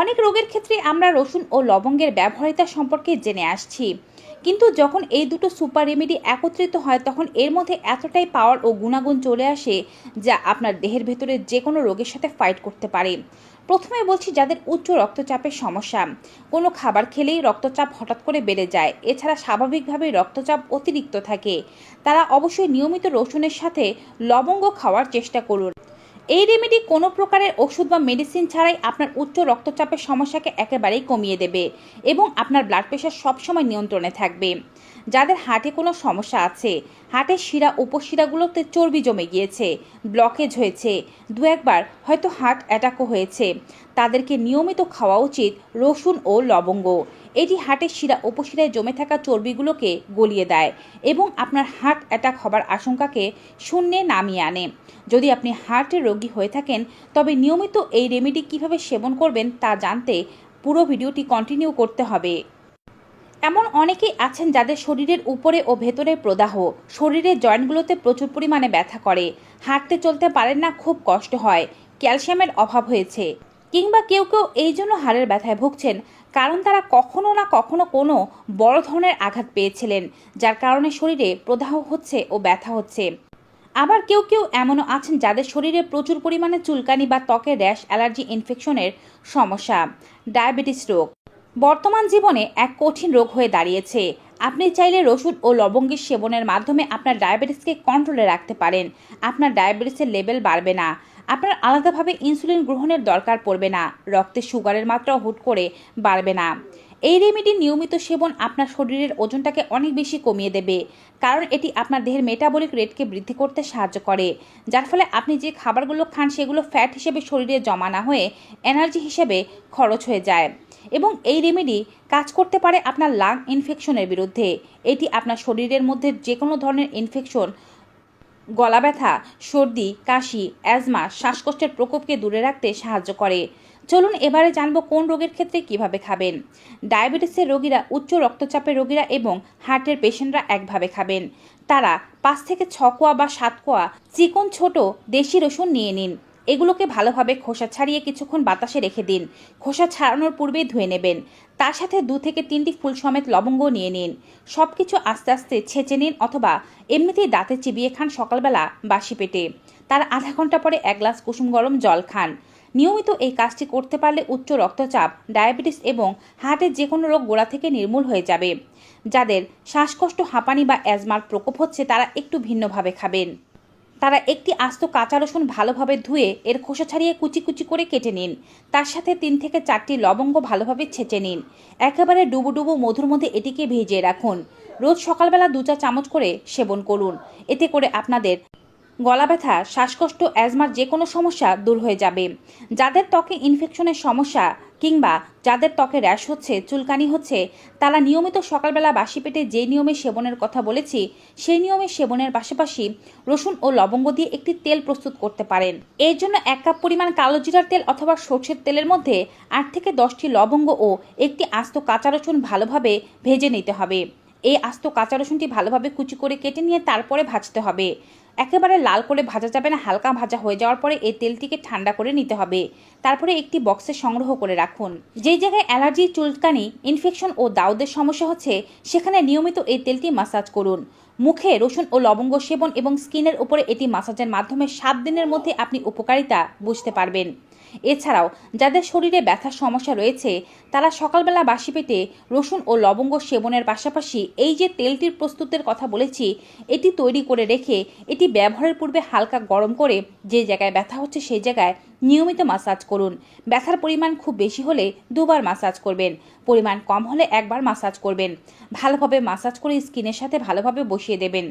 অনেক রোগের ক্ষেত্রে আমরা রসুন ও লবঙ্গের ব্যবহারিতা সম্পর্কে জেনে আসছি। কিন্তু যখন এই দুটো সুপার রেমেডি একত্রিত হয়, তখন এর মধ্যে এতটাই পাওয়ার ও গুণাগুণ চলে আসে যা আপনার দেহের ভেতরে যে কোনো রোগের সাথে ফাইট করতে পারে। প্রথমে বলছি যাদের উচ্চ রক্তচাপের সমস্যা। কোনো খাবার খেলেই রক্তচাপ হঠাৎ করে বেড়ে যায়। এছাড়া স্বাভাবিকভাবেই রক্তচাপ অতিরিক্ত থাকে। তারা অবশ্যই নিয়মিত রসুনের সাথে লবঙ্গ খাওয়ার চেষ্টা করুন। এই রেমেডি কোনো প্রকারের ওষুধ বা মেডিসিন ছাড়াই আপনার উচ্চ রক্তচাপের সমস্যাকে একেবারেই কমিয়ে দেবে এবং আপনার ব্লাড প্রেশার সবসময় নিয়ন্ত্রণে থাকবে। যাদের হাটে কোনো সমস্যা আছে, হাটের শিরা উপশিরাগুলোতে চর্বি জমে গিয়েছে ব্লকেজ হয়েছে। দু একবার হয়তো হার্ট অ্যাটাকও হয়েছে। তাদেরকে নিয়মিত খাওয়া উচিত রসুন ও লবঙ্গ। এটি হার্টের শিরা উপশিরায় জমে থাকা চর্বিগুলোকে গলিয়ে দেয় এবং আপনার হার্ট অ্যাটাক হবার আশঙ্কাকে শূন্যে নামিয়ে আনে। যদি আপনি হার্টের রোগী হয়ে থাকেন, তবে নিয়মিত এই রেমেডি কীভাবে সেবন করবেন তা জানতে পুরো ভিডিওটি কন্টিনিউ করতে হবে। এমন অনেকেই আছেন যাদের শরীরের উপরে ও ভেতরে প্রদাহ, শরীরের জয়েন্টগুলোতে প্রচুর পরিমাণে ব্যথা করে। হাঁটতে চলতে পারেন না, খুব কষ্ট হয়। ক্যালসিয়ামের অভাব হয়েছে। কিংবা কেউ কেউ এই জন্য হাড়ের ব্যথায় ভুগছেন, কারণ তারা কখনো না কখনো কোনো বড় ধরনের আঘাত পেয়েছিলেন, যার কারণে শরীরে প্রদাহ হচ্ছে ও ব্যথা হচ্ছে। আবার কেউ কেউ এমনও আছেন যাদের শরীরে প্রচুর পরিমাণে চুলকানি বা ত্বকের র্যাশ, অ্যালার্জি, ইনফেকশনের সমস্যা, ডায়াবেটিস রোগ। বর্তমান জীবনে এক কঠিন রোগ হয়ে দাঁড়িয়েছে। আপনি চাইলে রসুন ও লবঙ্গের সেবনের মাধ্যমে আপনার ডায়াবেটিসকে কন্ট্রোলে রাখতে পারেন। আপনার ডায়াবেটিসের লেভেল বাড়বে না। আপনার আলাদাভাবে ইনসুলিন গ্রহণের দরকার পড়বে না। রক্তে সুগারের মাত্রা হুট করে বাড়বে না। এই রেমেডি নিয়মিত সেবন আপনার শরীরের ওজনটাকে অনেক বেশি কমিয়ে দেবে। কারণ এটি আপনার দেহের মেটাবলিক রেটকে বৃদ্ধি করতে সাহায্য করে। যার ফলে আপনি যে খাবারগুলো খান সেগুলো ফ্যাট হিসেবে শরীরে জমা না হয়ে এনার্জি হিসেবে খরচ হয়ে যায়। এবং এই রেমেডি কাজ করতে পারে আপনার লাং ইনফেকশনের বিরুদ্ধে। এটি আপনার শরীরের মধ্যে যে কোনো ধরনের ইনফেকশন গলা ব্যথা, সর্দি, কাশি অ্যাজমা শ্বাসকষ্টের প্রকোপকে দূরে রাখতে সাহায্য করে। চলুন এবারে জানব কোন রোগের ক্ষেত্রে কীভাবে খাবেন। ডায়াবেটিসের রোগীরা উচ্চ রক্তচাপের রোগীরা এবং হার্টের পেশেন্টরা একভাবে খাবেন। তারা পাঁচ থেকে ছ কোয়া বা সাত কোয়া, চিকন ছোট দেশি রসুন নিয়ে নিন। এগুলোকে ভালোভাবে খোসা ছাড়িয়ে কিছুক্ষণ বাতাসে রেখে দিন। খোসা ছাড়ানোর পূর্বেই ধুয়ে নেবেন। তার সাথে দু থেকে তিনটি ফুল সমেত লবঙ্গ নিয়ে নিন। সব কিছু আস্তে আস্তে ছেঁচে নিন অথবা এমনিতেই দাঁতে চিবিয়ে খান সকালবেলা বাসি পেটে। তার আধা ঘণ্টা পরে এক গ্লাস কুসুম গরম জল খান। নিয়মিত এই কাজটি করতে পারলে উচ্চ রক্তচাপ, ডায়াবেটিস এবং হার্টের যে কোনো রোগ গোড়া থেকে নির্মূল হয়ে যাবে। যাদের শ্বাসকষ্ট, হাঁপানি বা অ্যাজমার প্রকোপ হচ্ছে তারা একটু ভিন্নভাবে খাবেন। তারা একটি আস্ত কাঁচা রসুন ভালোভাবে ধুয়ে এর খোসা ছাড়িয়ে কুচি কুচি করে কেটে নিন। তার সাথে তিন থেকে চারটি লবঙ্গ ভালোভাবে ছেঁচে নিন। একেবারে ডুবু ডুবু মধুর মধ্যে এটিকে ভিজিয়ে রাখুন। রোজ সকালবেলা দু চা চামচ করে সেবন করুন। এতে করে আপনাদের গলা ব্যথা, শ্বাসকষ্ট, অ্যাজমার যে কোনো সমস্যা দূর হয়ে যাবে। যাদের ত্বকে ইনফেকশনের সমস্যা কিংবা যাদের ত্বকে র্যাশ হচ্ছে, চুলকানি হচ্ছে, তারা নিয়মিত সকালবেলা বাসি পেটে যে নিয়মে সেবনের কথা বলেছি, সেই নিয়মে সেবনের পাশাপাশি রসুন ও লবঙ্গ দিয়ে একটি তেল প্রস্তুত করতে পারেন। এর জন্য এক কাপ পরিমাণ কালো জিরার তেল অথবা সর্ষের তেলের মধ্যে আট থেকে দশটি লবঙ্গ ও একটি আস্ত কাঁচা রসুন ভালোভাবে ভেজে নিতে হবে। এই আস্ত কাঁচা রসুনটি ভালোভাবে কুচি করে কেটে নিয়ে তারপরে ভাজতে হবে। একেবারে লাল করে ভাজা যাবে না, হালকা ভাজা হয়ে যাওয়ার পরে এই তেলটিকে ঠান্ডা করে নিতে হবে। তারপরে একটি বক্সে সংগ্রহ করে রাখুন। যেই জায়গায় অ্যালার্জি, চুলকানি ইনফেকশন ও দাউদের সমস্যা হচ্ছে, সেখানে নিয়মিত এই তেলটি মাসাজ করুন। মুখে রসুন ও লবঙ্গ সেবন এবং স্কিনের উপরে এটি মাসাজের মাধ্যমে সাত দিনের মধ্যে আপনি উপকারিতা বুঝতে পারবেন। এছাড়াও, যাদের শরীরে ব্যথার সমস্যা রয়েছে, তারা সকালবেলা বাসি পেটে রসুন ও লবঙ্গ সেবনের পাশাপাশি এই যে তেলটির প্রস্তুতের কথা বলেছি, এটি তৈরি করে রেখে এটি ব্যবহারের পূর্বে হালকা গরম করে যে জায়গায় ব্যথা হচ্ছে সেই জায়গায় নিয়মিত মাসাজ করুন। ব্যথার পরিমাণ খুব বেশি হলে দুবার মাসাজ করবেন, পরিমাণ কম হলে একবার মাসাজ করবেন। ভালোভাবে মাসাজ করে স্কিনের সাথে ভালোভাবে বসিয়ে দেবেন।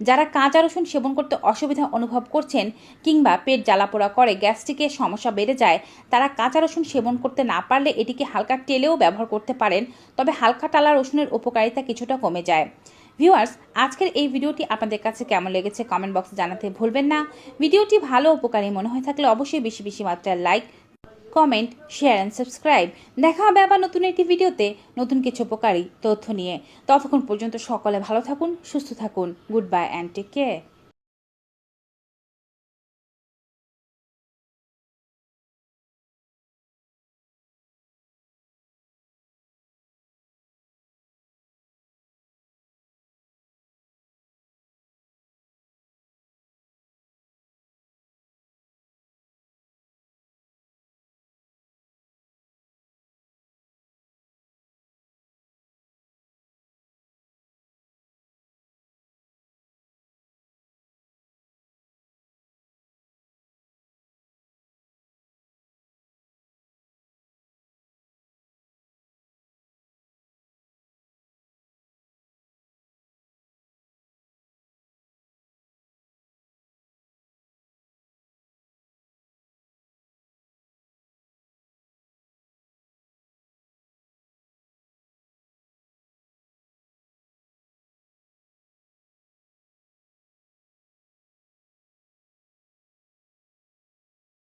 যারা কাঁচা রসুন সেবন করতে অসুবিধা অনুভব করছেন কিংবা পেট জ্বালাপোড়া করে, গ্যাস্ট্রিকের সমস্যা বেড়ে যায়, তারা কাঁচা রসুন সেবন করতে না পারলে এটিকে হালকা টেলেও ব্যবহার করতে পারেন, তবে হালকা টালা রসুনের উপকারিতা কিছুটা কমে যায়। ভিউয়ার্স, আজকের এই ভিডিওটি আপনাদের কাছে কেমন লেগেছে কমেন্ট বক্সে জানাতে ভুলবেন না। ভিডিওটি ভালো উপকারী মনে হয়ে থাকলে অবশ্যই বেশি বেশি মাত্রায় like, comment, share and subscribe. দেখা হবে আবার নতুন একটি ভিডিওতে নতুন কিছু উপকারী তথ্য নিয়ে। ততক্ষণ পর্যন্ত সকলে ভালো থাকুন, সুস্থ থাকুন। Goodbye and take care.